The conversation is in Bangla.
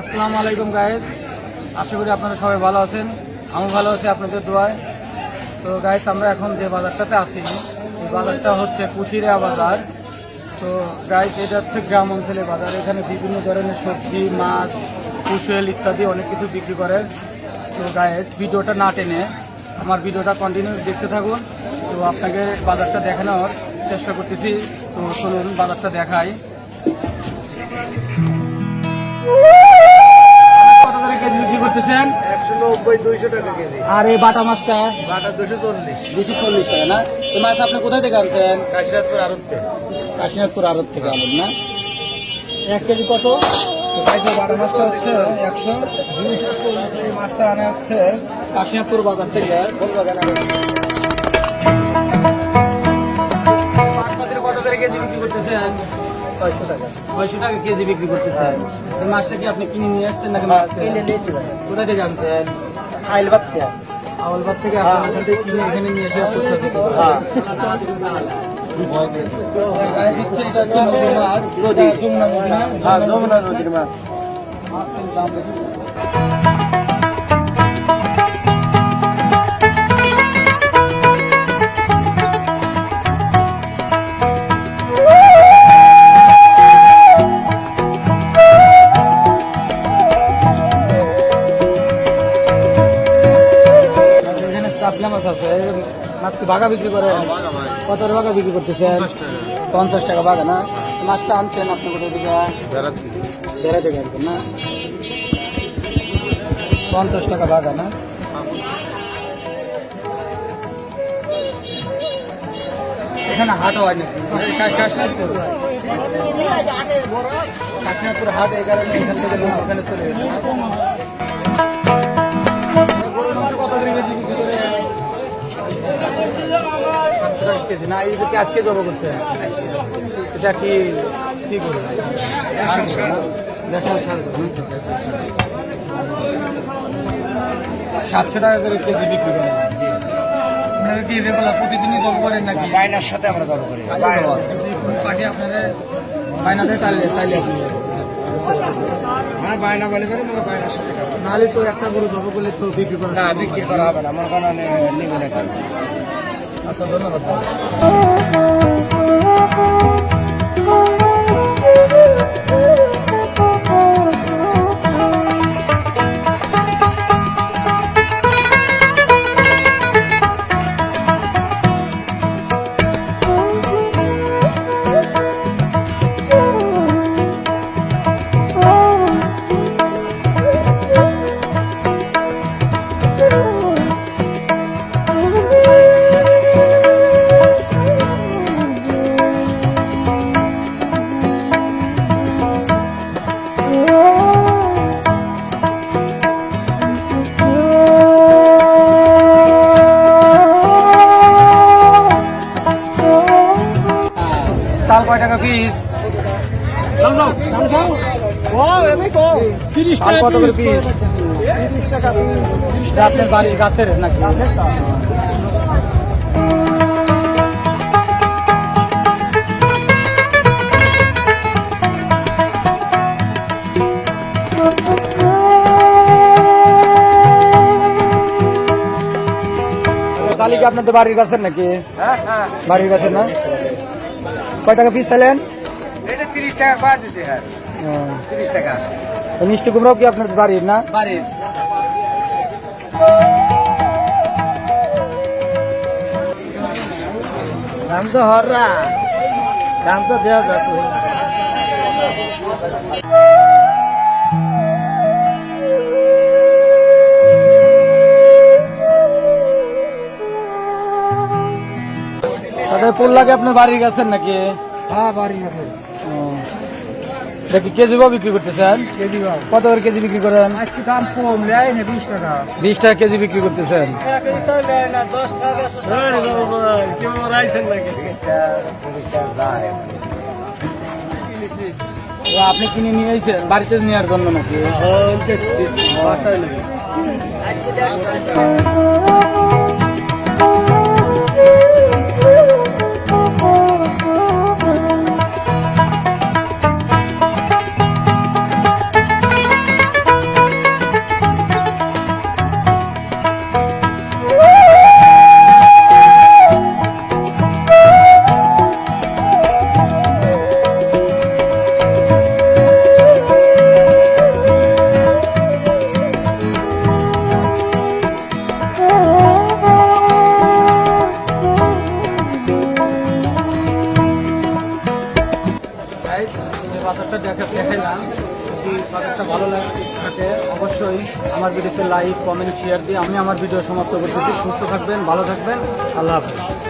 আসসালামু আলাইকুম গাইস আশা করি আপনারা সবাই ভালো আছেন। আমি ভালো আছি আপনাদের দোয়ায়। তো গাইস আমরা এখন যে বাজারটাতে আছি, এই বাজারটা হচ্ছে কুশিরা বাজার। তো গাইস এটা হচ্ছে গ্রাম অঞ্চলের বাজার। এখানে বিভিন্ন ধরনের সবজি, মাছ, কুশল ইত্যাদি অনেক কিছু বিক্রি করে। তো গাইস ভিডিওটা না টেনে আমার ভিডিওটা কন্টিনিউ দেখতে থাকুন। তো, আপনাকে বাজারটা দেখানোর চেষ্টা করতেছি। তো, চলুন বাজারটা দেখাই। বিক্রি করতেছেন? একশো নব্বই দুইশো টাকা কেজি। আর এই বাটা মাছটা? বাটা দুশো চল্লিশ। দুশো চল্লিশ টাকা না? এই মাছ আপনি কোথায় থেকে আনছেন? কাশিনাথপুর আরতে কাশীনাথপুর আড়ত থেকে আনেন না। এক কেজি কত? বাটা মাছটা হচ্ছে একশো। মাছটা আনা হচ্ছে কাশীনাথপুর বাজার থেকে। বাসমতির কত করে কেজি বিক্রি করতেছেন? ছয়শো টাকা। ছয়শো টাকা কেজি বিক্রি করতেছেন। এই মাছটা কি আপনি কিনে নিয়ে আসছেন নাকি মাছ কিনে নিয়েছি কোথায় থেকে আনছেন? বাদ আওয়ালবাদ থেকে আপনি থেকে কিনে এখানে নিয়ে এসে। হ্যাঁ। হচ্ছে এটা হচ্ছে নদীর মাছ। হ্যাঁ যমুনা নদীর মাছের দাম মাছ আছে মাছ কি বাঘা বিক্রি করে? কত করে বাঘা বিক্রি করতেছেন? পঞ্চাশ টাকা। বাঘা না? মাছটা আনছেন আপনি দিকে বেড়াতে গেছেন না? পঞ্চাশ টাকা বাঘা না? এখানে হাটও হয় নাকি? কাশীনাথপুর কাশীনাথপুর হাট এই কারণে এখান থেকে ওখানে চলে গেছে। কেজি না এই কি আজকে জব করছে। এটা কি কি করবে। সাতশো টাকা করে কেজি বিক্রি করে আপনারা কি রেগুলার প্রতিদিনই জব করেন নাকি? বাইনার সাথে আমরা দর করি। পার্টি বায়না তাহলে তাহলে আপনি আমরা বলে করি আমরা বাইনার সাথে নাহলে তো একটা গরু জব করলে তো বিক্রি করা না বিক্রি করা হবে না মনে করেন নিবে না কেন? আচ্ছা ধন্যবাদ। কয় টাকা পিস কত করে পিস আপনার বাড়ির গাছের নাকি? তালি কি আপনাদের বাড়ির গাছের নাকি? হ্যাঁ হ্যাঁ। বাড়ির গাছের না? কয় টাকা পিস চাইলেন এটা তিরিশ টাকা করে দিতে হ্যাঁ। তিরিশ টাকা। মিষ্টি কুমড়াও কি আপনার বাড়ির না? বাড়ির। দাম তো হররা। দাম তো দেওয়া যাচ্ছে। তাদের ফুল লাগে আপনার বাড়ির গাছের নাকি? হ্যাঁ বাড়ি আছে দেখি কেজি ভাবে বিক্রি করতেছেন? কত করে কেজি বিক্রি করেন? আজকে দাম কম নেয় না বিশ টাকা। বিশ টাকা কেজি বিক্রি করতেছেন। আপনি কিনে নিয়ে এসেছেন বাড়িতে নেওয়ার জন্য নাকি? গাইজ বাজারটা দেখে দেখাইলাম যদি বাজারটা ভালো লাগে অবশ্যই আমার ভিডিওতে লাইক কমেন্ট শেয়ার দিয়ে আমি আমার ভিডিও সমাপ্ত করতেছি। সুস্থ থাকবেন, ভালো থাকবেন। আল্লাহ হাফিজ।